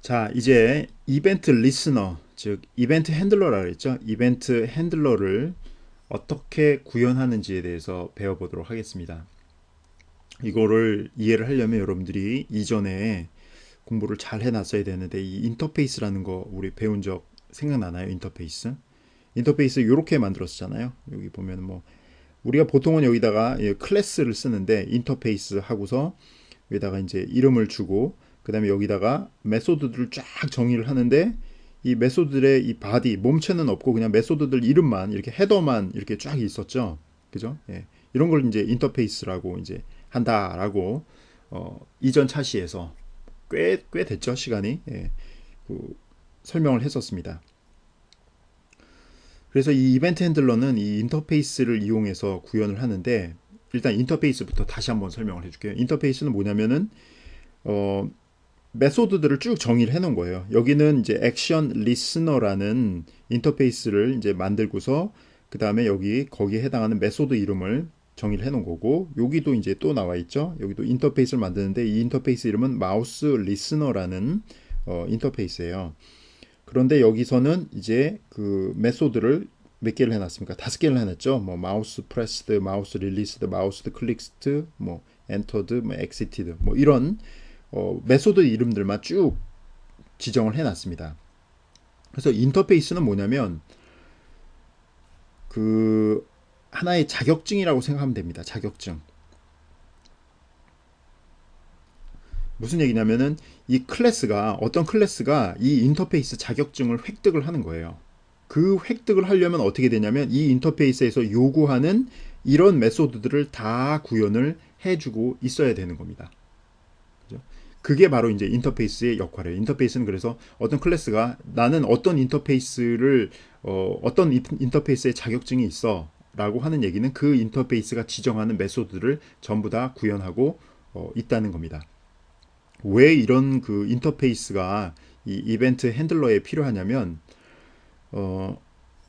자, 이제 이벤트 리스너, 즉 이벤트 핸들러라 그랬죠. 이벤트 핸들러를 어떻게 구현하는지에 대해서 배워보도록 하겠습니다. 이거를 이해를 하려면 여러분들이 이전에 공부를 잘 해놨어야 되는데 이 인터페이스라는 거 우리 배운 적 생각나나요? 인터페이스? 인터페이스 이렇게 만들었잖아요. 여기 보면 뭐 우리가 보통은 여기다가 클래스를 쓰는데 인터페이스 하고서 여기다가 이제 이름을 주고 그 다음에 여기다가 메소드들을 쫙 정의를 하는데 이 메소드들의 이 바디 몸체는 없고 그냥 메소드들 이름만 이렇게 헤더만 이렇게 쫙 있었죠. 그죠? 예. 이런 걸 이제 인터페이스라고 이제 한다라고 어, 이전 차시에서 꽤 꽤 됐죠 시간이 예. 그 설명을 했었습니다. 그래서 이 이벤트 핸들러는 이 인터페이스를 이용해서 구현을 하는데 일단 인터페이스부터 다시 한번 설명을 해줄게요. 인터페이스는 뭐냐면은 어, 메소드들을 쭉 정의를 해놓은 거예요. 여기는 이제 액션 리스너라는 인터페이스를 이제 만들고서 그 다음에 여기 거기에 해당하는 메소드 이름을 정의를 해놓은 거고 여기도 이제 또 나와 있죠. 여기도 인터페이스를 만드는데 이 인터페이스 이름은 마우스 리스너라는 어, 인터페이스예요. 그런데 여기서는 이제 그 메소드를 몇 개를 해놨습니까? 다섯 개를 해놨죠. 뭐 마우스 프레스드, 마우스 릴리스드, 마우스 클릭스트, 뭐 엔터드, 뭐 엑시티드, 뭐 이런 어, 메소드 이름들만 쭉 지정을 해놨습니다. 그래서 인터페이스는 뭐냐면 그 하나의 자격증이라고 생각하면 됩니다. 자격증. 무슨 얘기냐면은 이 클래스가 어떤 클래스가 이 인터페이스 자격증을 획득을 하는 거예요. 그 획득을 하려면 어떻게 되냐면 이 인터페이스에서 요구하는 이런 메소드들을 다 구현을 해주고 있어야 되는 겁니다. 그 게 바로 이제 인터페이스의 역할이에요. 인터페이스는 그래서 어떤 클래스가 나는 어떤 인터페이스를 어, 어떤 인터페이스의 자격증이 있어 라고 하는 얘기는 그 인터페이스가 지정하는 메소드를 전부 다 구현하고 어, 있다는 겁니다. 왜 이런 그 인터페이스가 이 이벤트 핸들러에 필요하냐면 어,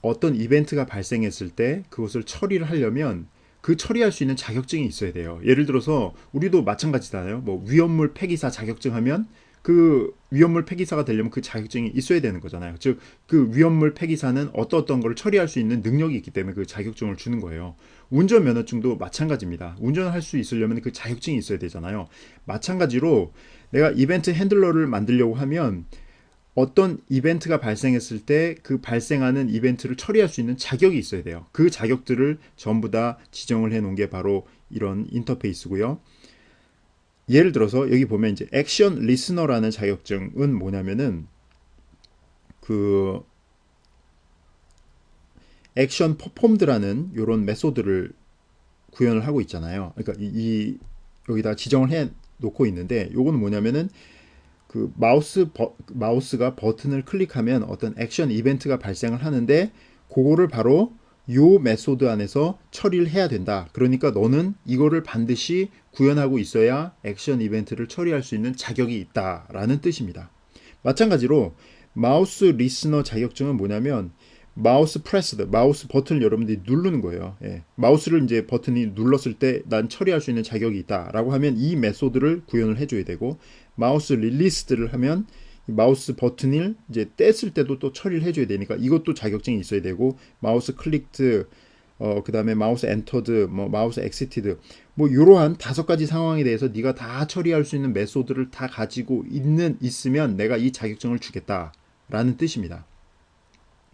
어떤 이벤트가 발생했을 때 그것을 처리를 하려면 그 처리할 수 있는 자격증이 있어야 돼요. 예를 들어서 우리도 마찬가지잖아요. 뭐 위험물 폐기사 자격증 하면 그 위험물 폐기사가 되려면 그 자격증이 있어야 되는 거잖아요. 즉 그 위험물 폐기사는 어떤 어떤 걸 처리할 수 있는 능력이 있기 때문에 그 자격증을 주는 거예요. 운전 면허증도 마찬가지입니다. 운전을 할수 있으려면 그 자격증이 있어야 되잖아요. 마찬가지로 내가 이벤트 핸들러를 만들려고 하면 어떤 이벤트가 발생했을 때 그 발생하는 이벤트를 처리할 수 있는 자격이 있어야 돼요. 그 자격들을 전부 다 지정을 해 놓은 게 바로 이런 인터페이스고요. 예를 들어서 여기 보면 이제 액션 리스너라는 자격증은 뭐냐면은 그 액션 퍼폼드라는 이런 메소드를 구현을 하고 있잖아요. 그러니까 이, 이 여기다 지정을 해 놓고 있는데 요거는 뭐냐면은 그 마우스 버, 마우스가 버튼을 클릭하면 어떤 액션 이벤트가 발생을 하는데 그거를 바로 요 메소드 안에서 처리를 해야 된다. 그러니까 너는 이거를 반드시 구현하고 있어야 액션 이벤트를 처리할 수 있는 자격이 있다라는 뜻입니다. 마찬가지로 마우스 리스너 자격증은 뭐냐면 마우스 프레스드, 마우스 버튼을 여러분들이 누르는 거예요. 예. 마우스를 이제 버튼이 눌렀을 때 난 처리할 수 있는 자격이 있다라고 하면 이 메소드를 구현을 해줘야 되고 마우스 릴리스드를 하면 마우스 버튼을 이제 뗐을 때도 또 처리를 해줘야 되니까 이것도 자격증이 있어야 되고 마우스 클릭드 어 그 다음에 마우스 엔터드 뭐 마우스 엑시티드 뭐 이러한 다섯 가지 상황에 대해서 네가 다 처리할 수 있는 메소드를 다 가지고 있는 있으면 내가 이 자격증을 주겠다라는 뜻입니다.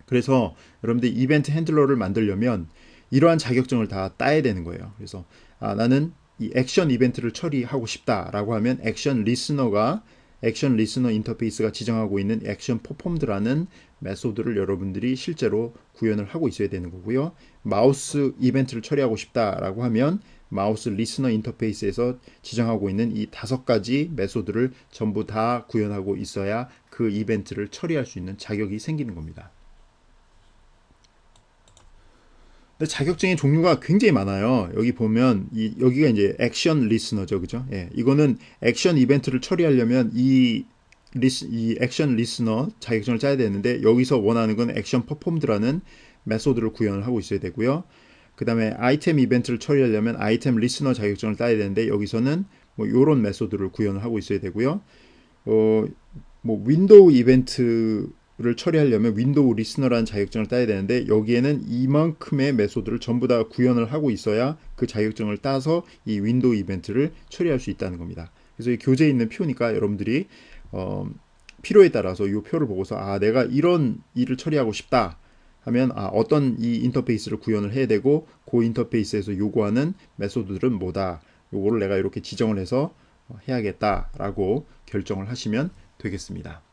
그래서 여러분들 이벤트 핸들러를 만들려면 이러한 자격증을 다 따야 되는 거예요. 그래서 아, 나는 이 액션 이벤트를 처리하고 싶다라고 하면 액션 리스너가 액션 리스너 인터페이스가 지정하고 있는 액션 퍼폼드라는 메소드를 여러분들이 실제로 구현을 하고 있어야 되는 거고요. 마우스 이벤트를 처리하고 싶다라고 하면 마우스 리스너 인터페이스에서 지정하고 있는 이 다섯 가지 메소드를 전부 다 구현하고 있어야 그 이벤트를 처리할 수 있는 자격이 생기는 겁니다. 근데 자격증의 종류가 굉장히 많아요. 여기 보면 이 여기가 이제 액션 리스너죠, 그죠? 예, 이거는 액션 이벤트를 처리하려면 이 리스 이 액션 리스너 자격증을 짜야 되는데 여기서 원하는 건 액션 퍼폼드라는 메소드를 구현을 하고 있어야 되고요. 그 다음에 아이템 이벤트를 처리하려면 아이템 리스너 자격증을 따야 되는데 여기서는 뭐 요런 메소드를 구현을 하고 있어야 되고요. 어 뭐 윈도우 이벤트 를 처리하려면 윈도우 리스너라는 자격증을 따야 되는데 여기에는 이만큼의 메소드를 전부 다 구현을 하고 있어야 그 자격증을 따서 이 윈도우 이벤트를 처리할 수 있다는 겁니다. 그래서 이 교재에 있는 표니까 여러분들이 어, 필요에 따라서 이 표를 보고서 아 내가 이런 일을 처리하고 싶다 하면 아 어떤 이 인터페이스를 구현을 해야 되고 그 인터페이스에서 요구하는 메소드들은 뭐다 요거를 내가 이렇게 지정을 해서 해야겠다라고 결정을 하시면 되겠습니다.